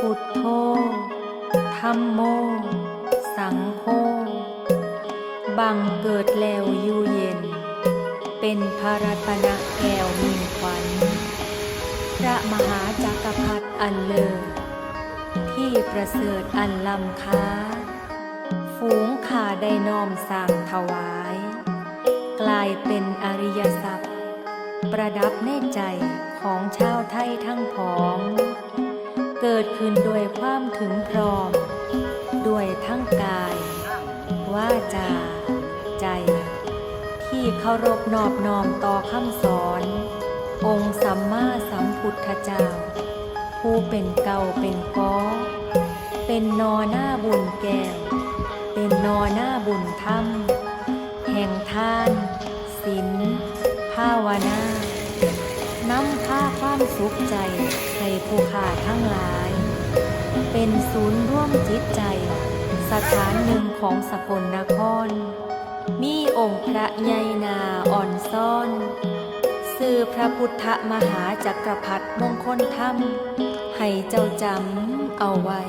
พุทโธธรรมโม สังโฆ บังเกิดแล้วอยู่เย็น เป็นพระรัตนแก้วมีควันพระมหาจักรพรรดิอันเลิศที่ประเสริฐอันลำค้า ฝูงข่าได้น้อมสร้างถวาย กลายเป็นอริยทรัพย์ ประดับในใจของชาวไทยทั้งผอง เกิดขึ้นด้วยความถึงพร้อม ด้วยทั้งกาย ว่าจา ใจ ที่เคารพนอบน้อมต่อคำสอน องค์สัมมาสัมพุทธเจ้า ผู้เป็นเก่าเป็นก้อ เป็นนอหน้าบุญแก้ว เป็นนอหน้าบุญธรรม แห่งทานศีลภาวนา นำผ้าความสุขใจให้ผู้ขาทั้งหลาย เป็นศูนย์ร่วมจิตใจ สถานหนึ่งของสกลนคร มีองค์พระใหญ่นาอ่อนซ่อน สื่อพระพุทธมหาจักรพรรดิมงคลธรรม ให้เจ้าจำเอาไว้